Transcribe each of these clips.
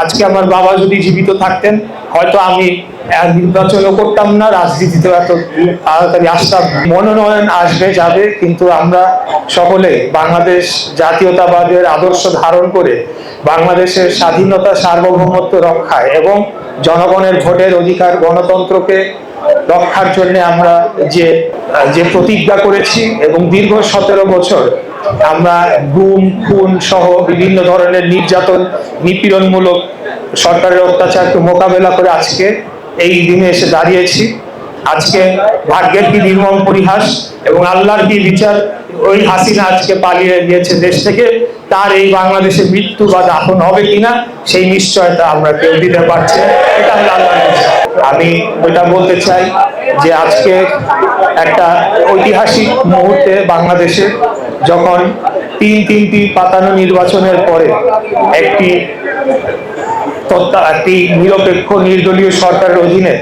আজকে আমার বাবা যদি জীবিত থাকতেন, হয়তো আমি নির্বাচনও করতাম না রাজনীতিতে এত তাড়াতাড়ি আসতাম। মনোনয়ন আসবে, যাবে, কিন্তু আমরা সকলে বাংলাদেশ জাতীয়তাবাদের আদর্শ ধারণ করে বাংলাদেশের স্বাধীনতা সার্বভৌমত্ব রক্ষায় এবং জনগণের ভোটের অধিকার গণতন্ত্রকে রক্ষার জন্য আমরা যে যে প্রতিজ্ঞা করেছি এবং দীর্ঘ সতেরো বছর আমরা গুম, খুন সহ বিভিন্ন ধরনের নির্যাতন, নিপীড়নমূলক সরকারের অত্যাচারকে মোকাবেলা করে আজকে এই দিনে এসে দাঁড়িয়েছি আজকে ভাগ্যের কি নির্মম পরিহাস এবং আল্লাহর কি বিচার, ওই হাসিনা আজকে পালিয়ে গিয়েছে দেশ থেকে, তার এই বাংলাদেশে মৃত্যু বা দাফন হবে কিনা, সেই নিশ্চয়তা আমরা কেউ দিতে পারছি। এটা আমি ওইটা বলতে চাই যে আজকে একটা ঐতিহাসিক মুহূর্তে বাংলাদেশে যখন তিন তিনটি পাতানো নির্বাচনের পরে একটি একটি নিরপেক্ষ নির্দলীয় সরকারের অধীনে,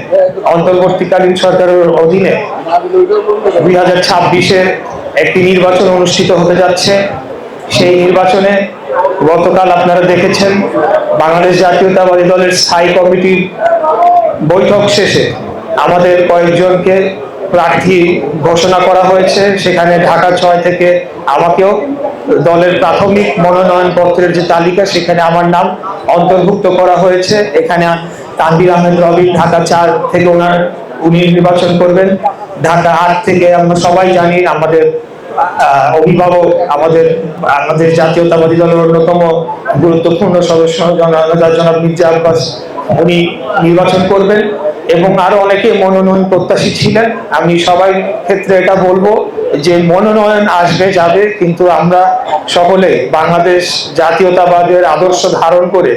অন্তর্বর্তীকালীন সরকারের অধীনে দুই হাজার ছাব্বিশে একটি নির্বাচন অনুষ্ঠিত হতে যাচ্ছে। সেই নির্বাচনে গতকাল আপনারা দেখেছেন বাংলাদেশ জাতীয়তাবাদী দলের স্থায়ী কমিটির বৈঠক শেষে আমাদের কয়েকজনকে প্রার্থী ঘোষণা করা হয়েছে। সেখানে ঢাকা ছয় থেকে আমাকেও দলের প্রাথমিক মনোনয়ন পত্রের যে তালিকা, সেখানে আমার নাম অন্তর্ভুক্ত করা হয়েছে। এখানে তানবির আহমেদ রবি ঢাকা চার থেকে ওনার, উনি নির্বাচন করবেন। ঢাকা আট থেকে আমরা সবাই জানি আমাদের অভিভাবক, আমাদের আমাদের জাতীয়তাবাদী দলের অন্যতম গুরুত্বপূর্ণ সদস্য, জনাব মির্জা আব্বাস। উনি নির্বাচন করবেন। এবং আরও অনেকে মনোনয়ন প্রত্যাশী ছিলেন। আমি সবাই ক্ষেত্রে এটা বলব যে মনোনয়ন আসবে, যাবে, কিন্তু আমরা সকলে বাংলাদেশ জাতীয়তাবাদের আদর্শ ধারণ করে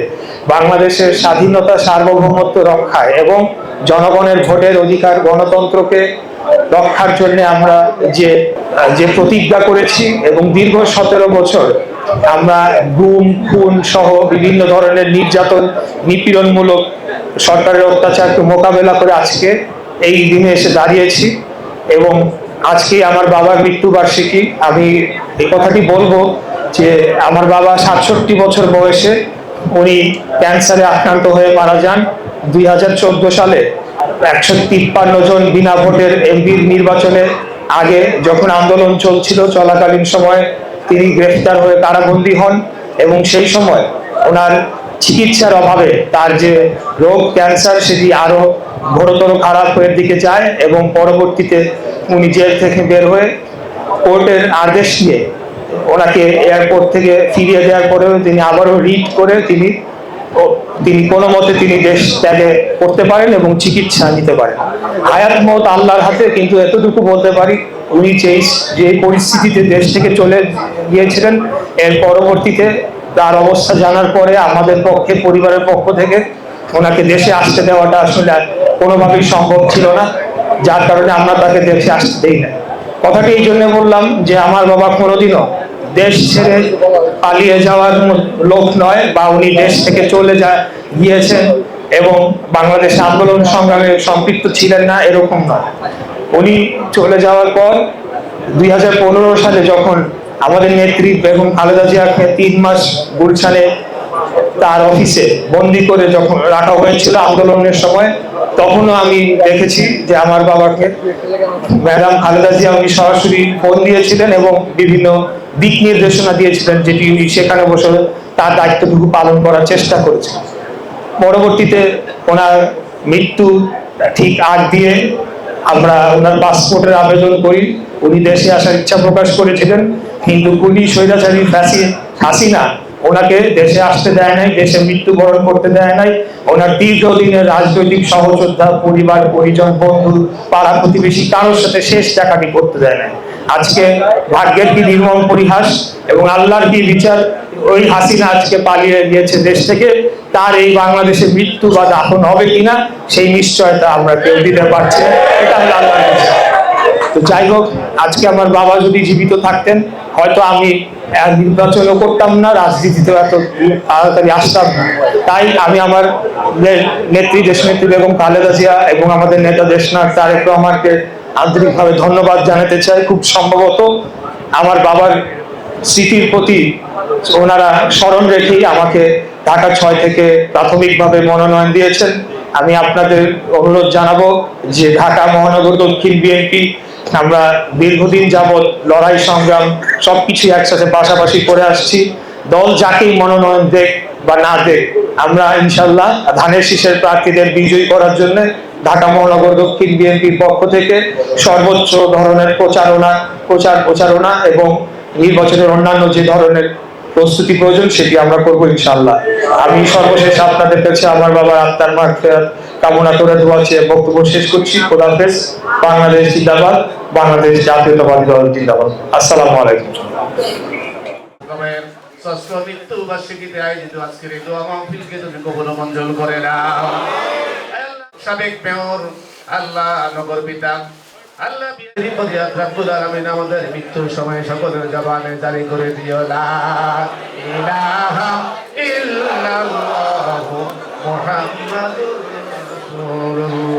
বাংলাদেশের স্বাধীনতা সার্বভৌমত্ব রক্ষায় এবং জনগণের ভোটের অধিকার গণতন্ত্রকে রক্ষার জন্য আমরা যে যে প্রতিজ্ঞা করেছি এবং দীর্ঘ সতেরো বছর আমরা গুম, খুন সহ বিভিন্ন ধরনের নির্যাতন, নিপীড়নমূলক সরকারের অত্যাচারকে মোকাবেলা করে আজকে এই দিনে এসে দাঁড়িয়েছি এবং আজকে আমার বাবার মৃত্যুবার্ষিকী। আমি এই কথাটি বলব যে আমার বাবা সাতষট্টি বছর বয়সে উনি ক্যান্সারে আক্রান্ত হয়ে মারা যান। দুই হাজার চোদ্দ সালে একশো তিপ্পান্ন জন বিনা ভোটের এমপির নির্বাচনে আগে যখন আন্দোলন চলছিল চলাকালীন সময় তিনি গ্রেফতার হয়ে কারাবন্দী হন এবং সেই সময় ওনার চিকিৎসার অভাবে তার যে রোগ ক্যান্সার সেটি আরও ঘোরতর খারাপের দিকে যায় এবং পরবর্তীতে উনি জেল থেকে বের হয়ে কোর্টের আদেশ নিয়ে ওনাকে এয়ারপোর্ট থেকে ফিরিয়ে দেওয়ার পরেও তিনি আবারও রিট করে তিনি তিনি কোনো মতে তিনি দেশ ত্যাগে করতে পারেন এবং চিকিৎসা নিতে পারেন। হায়াত মত আল্লাহর হাতে, কিন্তু এতটুকু বলতে পারি, উনি যে যে পরিস্থিতিতে দেশ থেকে চলে গিয়েছিলেন, এর পরবর্তীতে তার অবস্থা জানার পরে আমাদের পক্ষে, পরিবারের পক্ষ থেকে ওনাকে দেশে আসতে দেওয়াটা আসলে কোনোভাবেই সম্ভব ছিল না। যার কারণে আমরা তাকে দেশে আসতে দেই না কথাটি এই জন্য বললাম যে, আমার বাবা কোনোদিনও দেশ ছেড়ে পালিয়ে যাওয়ার লোক নয় বা উনি দেশ থেকে চলে যা, গিয়েছেন এবং বাংলাদেশ আন্দোলন সংগ্রামে সম্পৃক্ত ছিলেন না, এরকম নয়। উনি চলে যাওয়ার পর দুই হাজার পনেরো সালে যখন আমাদের নেত্রী বেগম খালেদা জিয়াকে তিন মাস গুলশানে তার অফিসে বন্দি করে যখন রাখা হয়েছিল আন্দোলনের সময়, তখনও আমি দেখেছি যে আমার বাবাকে ম্যাডাম খালেদা জিয়া উনি সরাসরি ফোন দিয়েছিলেন এবং বিভিন্ন দিক নির্দেশনা দিয়েছিলেন যেটি উনি সেখানে বসে তার দায়িত্বটুকু পালন করার চেষ্টা করেছেন। পরবর্তীতে ওনার মৃত্যু ঠিক আগ দিয়ে আমরা ওনার পাসপোর্টের আবেদন করি। উনি দেশে আসার ইচ্ছা প্রকাশ করেছিলেন। কিন্তু পুলিশ স্বৈরাচারী ফ্যাসি হাসিনা, ওনাকে দেশে আসতে দেয় নাই, দেশে মৃত্যুবরণ করতে দেয় নাই। ওনার দীর্ঘদিনের রাজনৈতিক সহযোদ্ধা, পরিবার, পরিজন, বন্ধু, পাড়া প্রতিবেশী, কারোর সাথে শেষ চাকাটি করতে দেয় নাই। আজকে ভাগ্যের কি নির্মম পরিহাস এবং আল্লাহর কি বিচার ওই হাসিনা আজকে পালিয়ে গিয়েছে দেশ থেকে? তার এই বাংলাদেশে মৃত্যু বা দাফন হবে কিনা, সেই নিশ্চয়তা আমরা কেউ দিতে পারছি এটা হলো তো যাই হোক, আজকে আমার বাবা যদি জীবিত থাকতেন, হয়তো আমি নির্বাচনও করতাম না রাজনীতিতে এত তাড়াতাড়ি আসতাম না। তাই আমি আমার নেত্রী, দেশনেত্রী বেগম খালেদা জিয়া এবং আমাদের নেতা দেশনাথ তারেক রহমানকে আন্তরিকভাবে ধন্যবাদ জানাতে চাই। খুব সম্ভবত আমার বাবার স্মৃতির প্রতি ওনারা স্মরণ রেখেই আমাকে ঢাকা ছয় থেকে প্রাথমিকভাবে মনোনয়ন দিয়েছেন। আমি আপনাদের অনুরোধ জানাব যে ঢাকা মহানগর দক্ষিণ বিএনপি আমরা দীর্ঘদিন যাবৎ লড়াই, সংগ্রাম সবকিছু একসাথে পাশাপাশি করে আসছি। দল যাকেই মনোনয়ন দেখ বা না দেখ, আমরা ইনশাল্লাহ ধানের শীষের প্রার্থীদের বিজয়ী করার জন্য ঢাকা মহানগর দক্ষিণ বিএনপির পক্ষ থেকে সর্বোচ্চ ধরনের প্রচারণা, প্রচার প্রচারণা এবং নির্বাচনের অন্যান্য যে ধরনের প্রস্তুতি প্রয়োজন সেটি আমরা করব ইনশাল্লাহ আমি সর্বশেষ আপনাদের কাছে আমার বাবার আত্মার মার্ফেরাত কামনা করে দোয়া চেয়ে বক্তব্য শেষ করছি। খোদাফেজ বাংলাদেশ জিন্দাবাদ। বাংলাদেশ জাতীয়তাবাদী দল জিন্দাবাদ। আসসালামু আলাইকুম। মৃত্যু আয়োজিত তুমি করে নাও। সাবেক আল্লাহ আল্লাহ মৃত্যুর সময় সকলের জবানে করে দিও। লা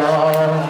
আল্লাহ